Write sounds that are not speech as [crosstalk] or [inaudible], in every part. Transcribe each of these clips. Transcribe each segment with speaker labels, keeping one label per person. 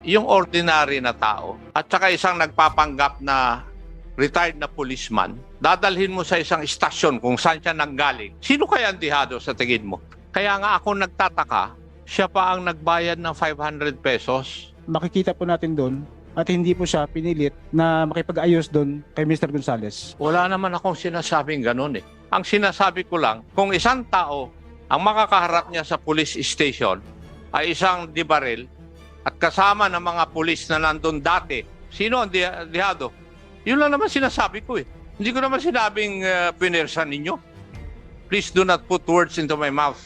Speaker 1: yung ordinary na tao at saka isang nagpapanggap na retired na policeman, dadalhin mo sa isang istasyon kung saan siya nanggaling. Sino kaya ang dihado sa tingin mo? Kaya nga ako nagtataka, siya pa ang nagbayad ng 500 pesos.
Speaker 2: Makikita po natin doon at hindi po siya pinilit na makipag-ayos doon kay Mr. Gonzales.
Speaker 1: Wala naman akong sinasabing ganun eh. Ang sinasabi ko lang, kung isang tao ang makakaharap niya sa police station ay isang dibaril at kasama ng mga pulis na nandun dati, sino ang di- dihado? Yun lang naman sinasabi ko eh. Hindi ko naman sinabing uh, pinersan ninyo. Please do not put words into my mouth.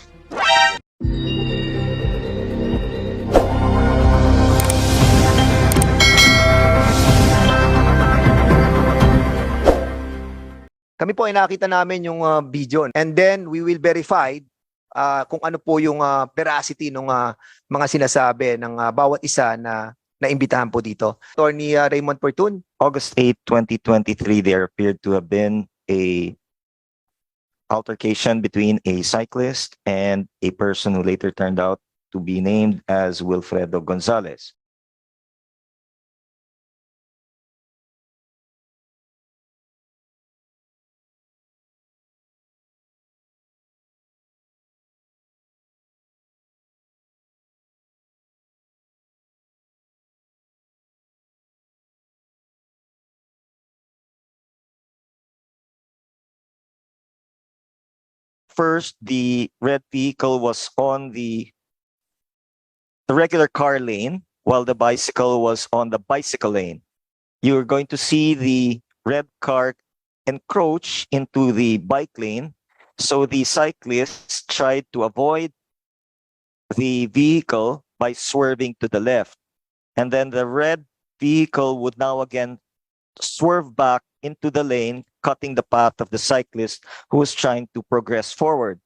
Speaker 3: Kami po ay nakita namin yung ah, video and then we will verify ah, kung ano po yung ah, veracity ng mga sinasabi ng ah, bawat isa na naimbitahan po dito. Attorney ah, Raymond Portun,
Speaker 4: August 8, 2023, there appeared to have been a altercation between a cyclist and a person who later turned out to be named as Wilfredo Gonzalez. First, the red vehicle was on the the regular car lane while the bicycle was on the bicycle lane. You're going to see the red car encroach into the bike lane. So the cyclist tried to avoid the vehicle by swerving to the left. And then the red vehicle would now again swerve back into the lane, cutting the path of the cyclist who was trying to progress forward.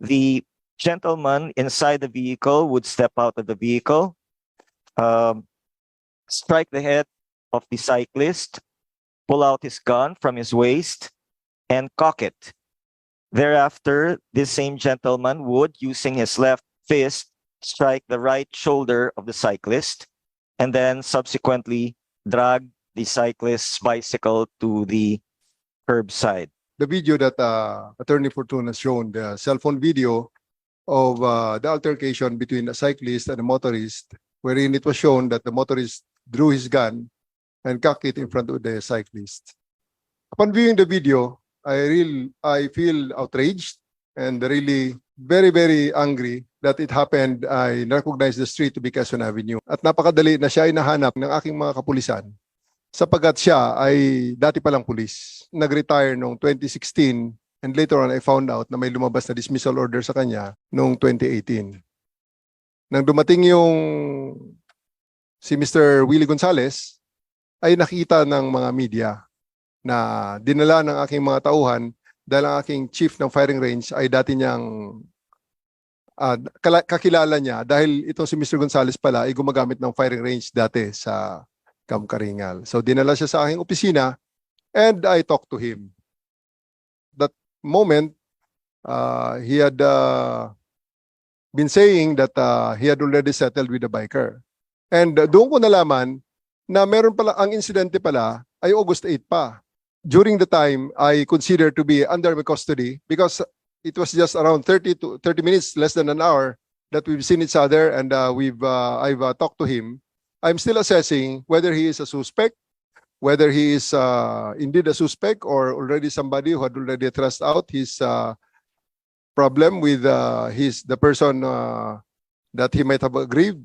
Speaker 4: The gentleman inside the vehicle would step out of the vehicle, um, strike the head of the cyclist, pull out his gun from his waist, and cock it. Thereafter, this same gentleman would, using his left fist, strike the right shoulder of the cyclist, and then subsequently drag the cyclist's bicycle to the curbside.
Speaker 5: the video that uh, Attorney Fortuna has shown, the cell phone video of uh, the altercation between a cyclist and a motorist, wherein it was shown that the motorist drew his gun and cocked it in front of the cyclist. Upon viewing the video, I real I feel outraged and really very very angry that it happened. I recognize the street to be Quezon Avenue at napakadali na siya ay nahanap ng aking mga kapulisan sapagat siya ay dati palang pulis. Nag-retire noong 2016 and later on I found out na may lumabas na dismissal order sa kanya noong 2018. Nang dumating yung si Mr. Willie Gonzales ay nakita ng mga media na dinala ng aking mga tauhan dahil ang aking chief ng firing range ay dati niyang kala- kakilala niya dahil itong si Mr. Gonzales pala ay gumagamit ng firing range dati sa Cam Karingal. So dinala siya sa aking opisina and I talked to him. That moment, uh, he had uh, been saying that uh, he had already settled with the biker. And uh, doon ko nalaman na meron pala, ang insidente pala ay August 8 pa. During the time, I considered to be under my custody because it was just around 30 to 30 minutes, less than an hour, that we've seen each other and uh, we've uh, I've uh, talked to him. I'm still assessing whether he is a suspect, whether he is uh, indeed a suspect or already somebody who had already thrust out his uh, problem with uh, his the person uh, that he might have aggrieved.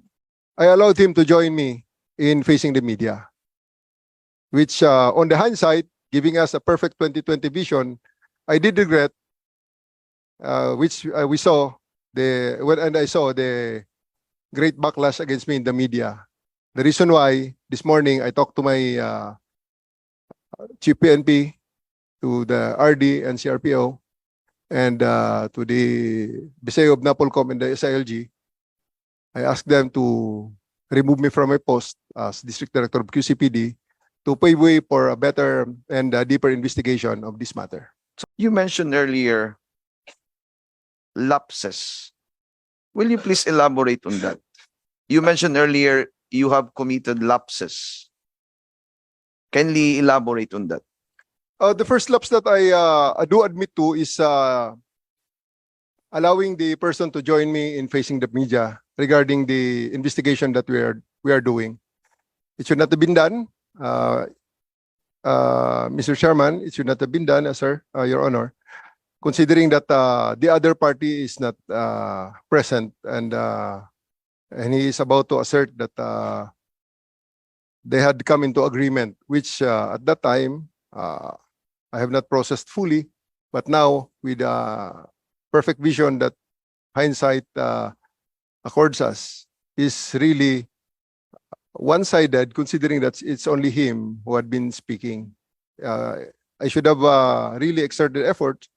Speaker 5: I allowed him to join me in facing the media, which uh, on the hindsight, giving us a perfect 2020 vision, I did regret, uh, which uh, we saw the and I saw the great backlash against me in the media. The reason why this morning I talked to my uh, chief PNP, to the RD and CRPO, and uh, to the Biseo of Napolcom and the SILG, I asked them to remove me from my post as District Director of QCPD to pave way for a better and uh, deeper investigation of this matter.
Speaker 6: So You mentioned earlier lapses. Will you please elaborate on that? You mentioned earlier you have committed lapses. Kindly elaborate on that.
Speaker 5: Uh, the first lapse that I uh, do admit to is uh, allowing the person to join me in facing the media regarding the investigation that we are we are doing. It should not have been done, uh, uh, Mr. Chairman. It should not have been done, uh, sir, uh, Your Honor, considering that uh, the other party is not uh, present and uh, and he is about to assert that uh, they had come into agreement, which uh, at that time. Uh, I have not processed fully, but now with uh, perfect vision that hindsight uh, accords us is really one-sided, considering that it's only him who had been speaking. Uh, I should have uh, really exerted effort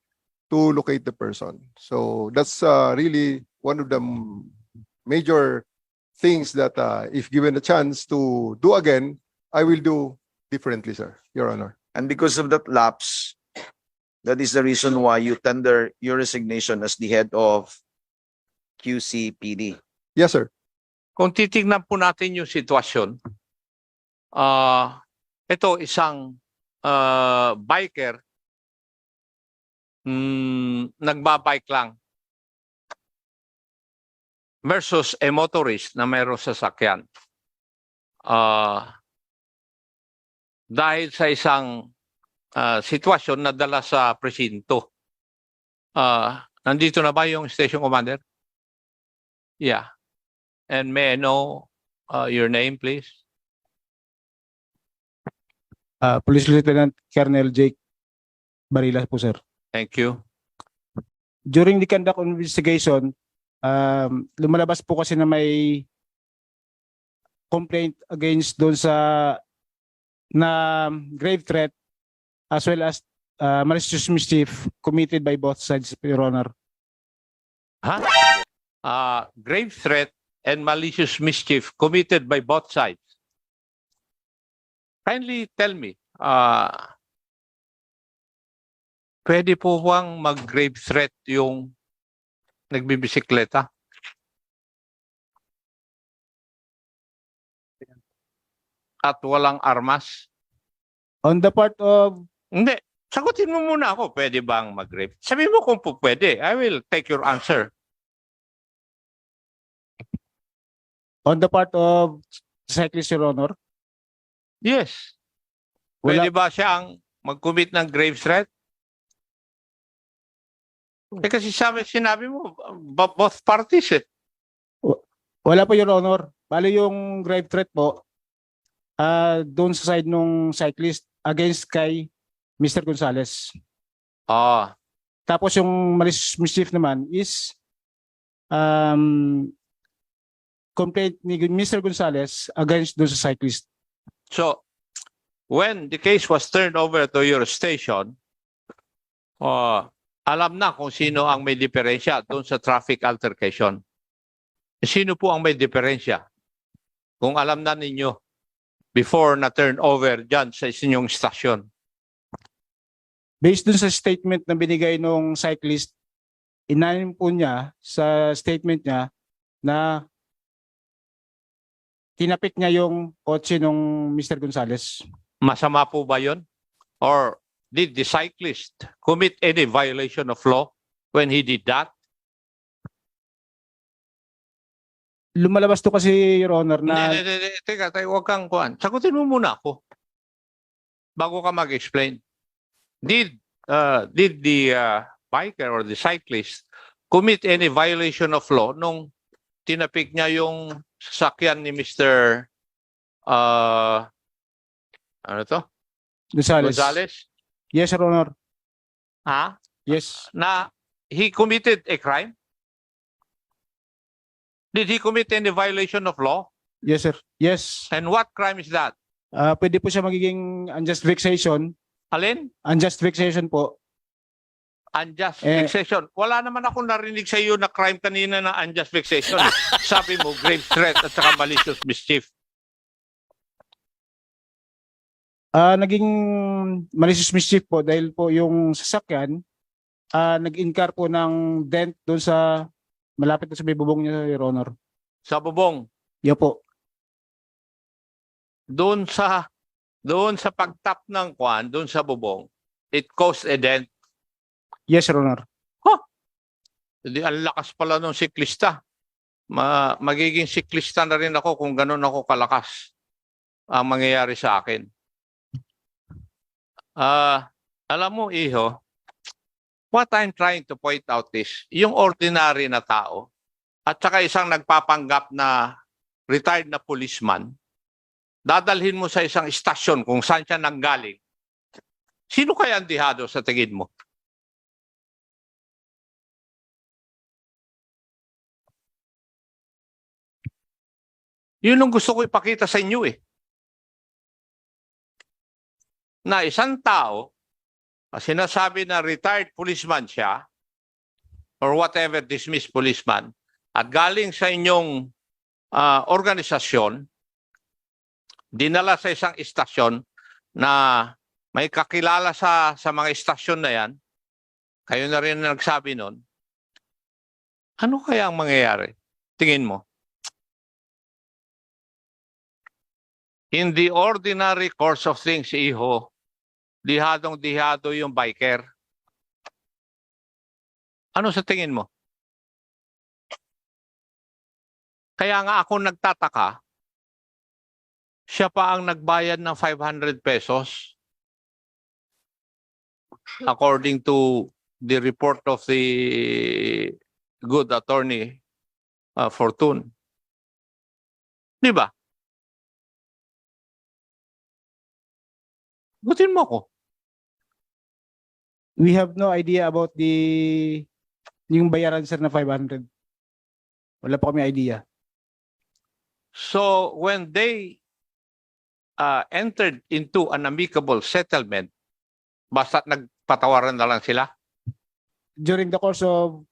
Speaker 5: to locate the person. So that's uh, really one of the major things that uh, if given a chance to do again, I will do differently, sir, Your Honor.
Speaker 6: And because of that lapse, that is the reason why you tender your resignation as the head of QCPD.
Speaker 5: Yes, sir.
Speaker 1: Kung titignan po natin yung sitwasyon, ah ito isang ah, biker mm, nagbabike lang versus a motorist na mayroong sasakyan. Ah dahil sa isang ah, sitwasyon na dala sa presinto. Ah, nandito na ba yung station commander? Yeah. And may I know uh, your name, please?
Speaker 2: Uh, Police Lieutenant Colonel Jake Barilas po, sir.
Speaker 1: Thank you.
Speaker 2: During the conduct of investigation, um, lumalabas po kasi na may complaint against doon sa na grave threat as well as uh, malicious mischief committed by both sides, Your Honor.
Speaker 1: Uh, grave threat and malicious mischief committed by both sides. Kindly tell me, uh, pwede po bang mag-grave threat yung nagbibisikleta? At walang armas?
Speaker 2: On the part of
Speaker 1: Hindi. Sagutin mo muna ako, pwede bang mag-grave? Sabi mo kung po pwede. I will take your answer.
Speaker 2: on the part of cyclist, Your Honor,
Speaker 1: Yes.
Speaker 2: Wala-
Speaker 1: Pwede ba siyang mag-commit ng grave threat? Eh kasi sabi, sinabi mo, bo- both parties eh.
Speaker 2: Wala po, Your Honor. Bali yung grave threat po, ah doon sa side nung cyclist against kay Mr. Gonzales.
Speaker 1: Ah,
Speaker 2: Tapos yung malicious mischief naman is um, complaint ni Mr. Gonzales against doon sa cyclist.
Speaker 1: so, when the case was turned over to your station, uh, alam na kung sino ang may diferensya doon sa traffic altercation. Sino po ang may diferensya? Kung alam na ninyo before na turn over dyan sa inyong stasyon.
Speaker 2: Based dun sa statement na binigay nung cyclist, inanim po niya sa statement niya na tinapik niya yung kotse nung Mr. Gonzales.
Speaker 1: Masama po ba yun? Or did the cyclist commit any violation of law when he did that?
Speaker 2: Lumalabas to kasi, Your Honor, na
Speaker 1: Hindi, hindi, hindi. Teka, teka, huwag kang kuhan. Sagutin mo muna ako. Bago ka mag-explain. Did, uh, did the uh, biker or the cyclist commit any violation of law nung tinapik niya yung sasakyan ni Mr. Uh, ano to?
Speaker 2: Gonzales.
Speaker 1: Gonzales?
Speaker 2: Yes, Your Honor.
Speaker 1: Ha?
Speaker 2: Yes.
Speaker 1: Na he committed a crime? Did he commit any violation of law?
Speaker 2: Yes, sir. Yes.
Speaker 1: And what crime is that?
Speaker 2: Ah, pwede po siya magiging unjust vexation.
Speaker 1: Alin?
Speaker 2: Unjust vexation po.
Speaker 1: Unjust
Speaker 2: Eh.
Speaker 1: vexation. Wala naman ako narinig sa iyo na crime kanina na unjust vexation. [laughs] Sabi mo, grave threat at saka malicious mischief.
Speaker 2: Ah, naging malicious mischief po dahil po yung sasakyan ah nag-incur po ng dent doon sa malapit na sa may bubong niya, Your Honor.
Speaker 1: Sa bubong.
Speaker 2: Yo po.
Speaker 1: doon sa doon sa pagtap ng kwan, doon sa bubong, it caused a dent.
Speaker 2: Yes, Your Honor.
Speaker 1: Hindi, ang lakas pala ng siklista. Ma, magiging siklista na rin ako kung ganun ako kalakas ang mangyayari sa akin. Ah, alam mo, Iho, what I'm trying to point out is, yung ordinary na tao, at saka isang nagpapanggap na retired na policeman, dadalhin mo sa isang istasyon kung saan siya nanggaling. Sino kaya ang dihado sa tingin mo? Yun ang gusto ko ipakita sa inyo eh. Na isang tao, na sinasabi na retired policeman siya, or whatever dismissed policeman, at galing sa inyong ah, organisasyon, dinala sa isang istasyon na may kakilala sa, sa mga istasyon na yan, kayo na rin nagsabi nun, ano kaya ang mangyayari? Tingin mo? In the ordinary course of things, iho, dihadong-dihado yung biker. Ano sa tingin mo? Kaya nga ako nagtataka, siya pa ang nagbayad ng 500 pesos according to the report of the good attorney uh, Fortune. Di ba? Butin mo ako.
Speaker 2: We have no idea about the yung bayaran sir na 500. Wala pa kami idea.
Speaker 1: So when they uh, entered into an amicable settlement, basta nagpatawaran na lang sila?
Speaker 2: During the course of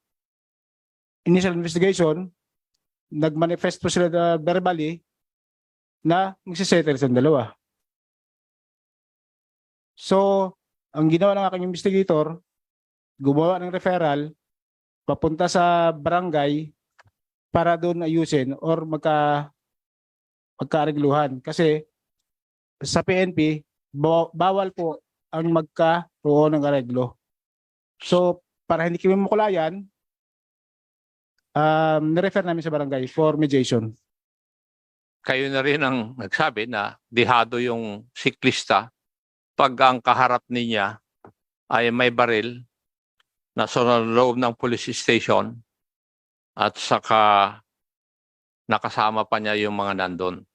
Speaker 2: initial investigation, nag-manifest po sila na verbally na magsisettle sa dalawa. So, ang ginawa ng aking investigator, gumawa ng referral papunta sa barangay para doon ayusin or magka magkaarigluhan kasi sa PNP baw- bawal po ang magkaroon ng areglo. So, para hindi kami makulayan, um, nirefer namin sa barangay for mediation.
Speaker 1: Kayo na rin ang nagsabi na dihado yung siklista pag ang kaharap niya ay may baril na sa loob ng police station at saka nakasama pa niya yung mga nandun.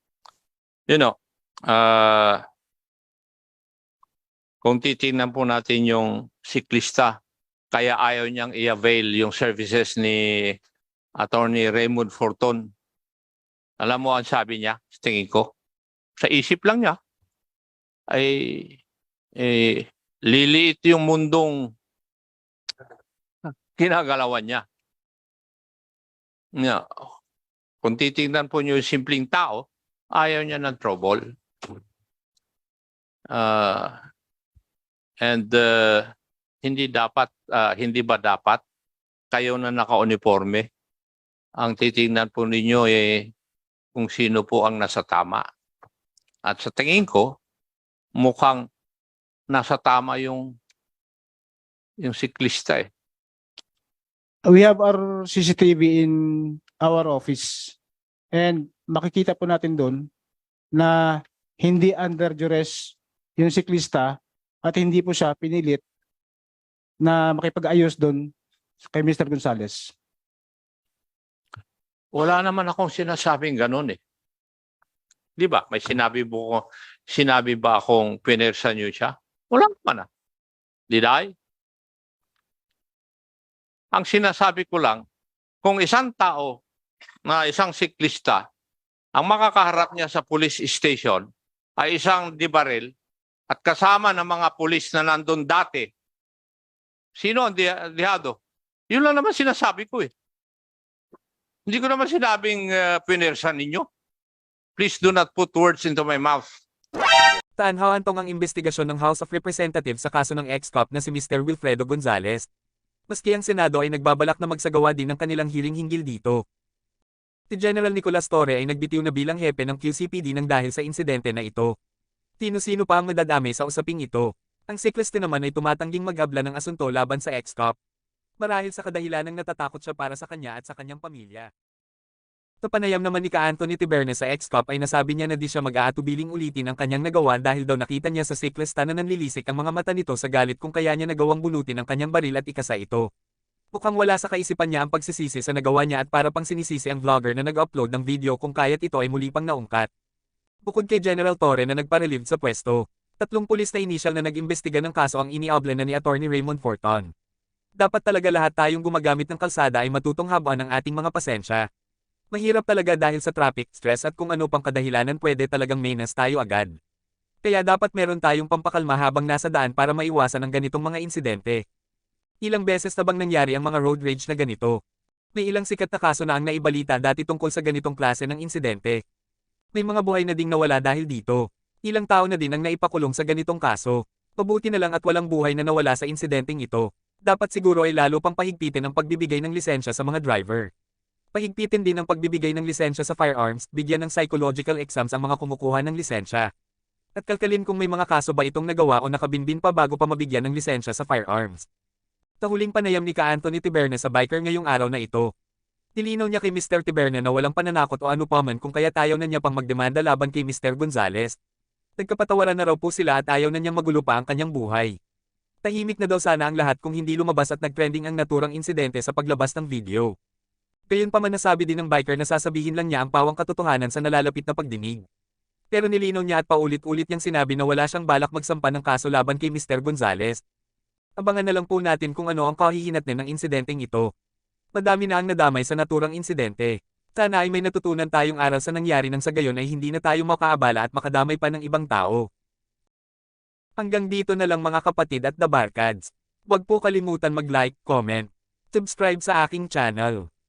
Speaker 1: You know, uh, kung titingnan po natin yung siklista, kaya ayaw niyang i-avail yung services ni Attorney Raymond Forton. Alam mo ang sabi niya, tingin ko, sa isip lang niya, ay eh, liliit yung mundong ginagalawan niya. Nga, kung titingnan po niyo yung simpleng tao, ayaw niya ng trouble. Uh, and uh, hindi dapat, uh, hindi ba dapat kayo na naka-uniforme ang titingnan po ninyo eh kung sino po ang nasa tama. At sa tingin ko, mukhang nasa tama yung yung siklista eh.
Speaker 2: We have our CCTV in our office and makikita po natin doon na hindi under duress yung siklista at hindi po siya pinilit na makipag-ayos doon kay Mr. Gonzales.
Speaker 1: Wala naman akong sinasabing ganun eh. Di ba? May sinabi mo sinabi ba akong pinersa niyo siya? Wala naman ah. Did I? Ang sinasabi ko lang, kung isang tao na isang siklista, ang makakaharap niya sa police station ay isang dibaril at kasama ng mga pulis na nandun dati, sino ang di- dihado? Yun lang naman sinasabi ko eh. Hindi ko naman sinabing uh, pinersa ninyo. Please do not put words into my mouth.
Speaker 7: Taanhawan tong ang investigasyon ng House of Representatives sa kaso ng ex-cop na si Mr. Wilfredo Gonzales. Maski ang Senado ay nagbabalak na magsagawa din ng kanilang hearing hinggil dito. Si General Nicolas Torre ay nagbitiw na bilang hepe ng QCPD nang dahil sa insidente na ito. Sino-sino pa ang madadami sa usaping ito? Ang sikliste naman ay tumatangging maghabla ng asunto laban sa ex-cop. Marahil sa kadahilanang natatakot siya para sa kanya at sa kanyang pamilya. Sa panayam naman ni ka Anthony Tibernes sa ex-cop ay nasabi niya na di siya mag-aatubiling ulitin ang kanyang nagawa dahil daw nakita niya sa siklista na nanlilisik ang mga mata nito sa galit kung kaya niya nagawang bunutin ang kanyang baril at ikasa ito. Mukhang wala sa kaisipan niya ang pagsisisi sa nagawa niya at para pang sinisisi ang vlogger na nag-upload ng video kung kaya't ito ay muli pang naungkat. Bukod kay General Torre na nagparelieve sa pwesto, tatlong pulis na inisyal na nag-imbestiga ng kaso ang iniable na ni Attorney Raymond Forton. Dapat talaga lahat tayong gumagamit ng kalsada ay matutong habuan ng ating mga pasensya. Mahirap talaga dahil sa traffic stress at kung ano pang kadahilanan pwede talagang mainas tayo agad. Kaya dapat meron tayong pampakalma habang nasa daan para maiwasan ang ganitong mga insidente. Ilang beses na bang nangyari ang mga road rage na ganito? May ilang sikat na kaso na ang naibalita dati tungkol sa ganitong klase ng insidente. May mga buhay na ding nawala dahil dito. Ilang tao na din ang naipakulong sa ganitong kaso. Mabuti na lang at walang buhay na nawala sa insidenteng ito. Dapat siguro ay lalo pang pahigpitin ang pagbibigay ng lisensya sa mga driver. Pahigpitin din ang pagbibigay ng lisensya sa firearms, bigyan ng psychological exams ang mga kumukuha ng lisensya. At kalkalin kung may mga kaso ba itong nagawa o nakabinbin pa bago pa mabigyan ng lisensya sa firearms. Sa huling panayam ni ka Anthony Tiberne sa biker ngayong araw na ito. Nilinaw niya kay Mr. Tiberne na walang pananakot o ano pa man kung kaya ayaw na niya pang magdemanda laban kay Mr. Gonzales. Nagkapatawaran na raw po sila at ayaw na niyang magulo pa ang kanyang buhay. Tahimik na daw sana ang lahat kung hindi lumabas at nagtrending ang naturang insidente sa paglabas ng video. Gayunpaman nasabi din ng biker na sasabihin lang niya ang pawang katotohanan sa nalalapit na pagdinig. Pero nilinaw niya at paulit-ulit niyang sinabi na wala siyang balak magsampa ng kaso laban kay Mr. Gonzales. Abangan na lang po natin kung ano ang kahihinatnin ng insidenteng ito. Madami na ang nadamay sa naturang insidente. Sana ay may natutunan tayong aral sa nangyari nang sa gayon ay hindi na tayo makaabala at makadamay pa ng ibang tao. Hanggang dito na lang mga kapatid at dabarkads. Huwag po kalimutan mag-like, comment, subscribe sa aking channel.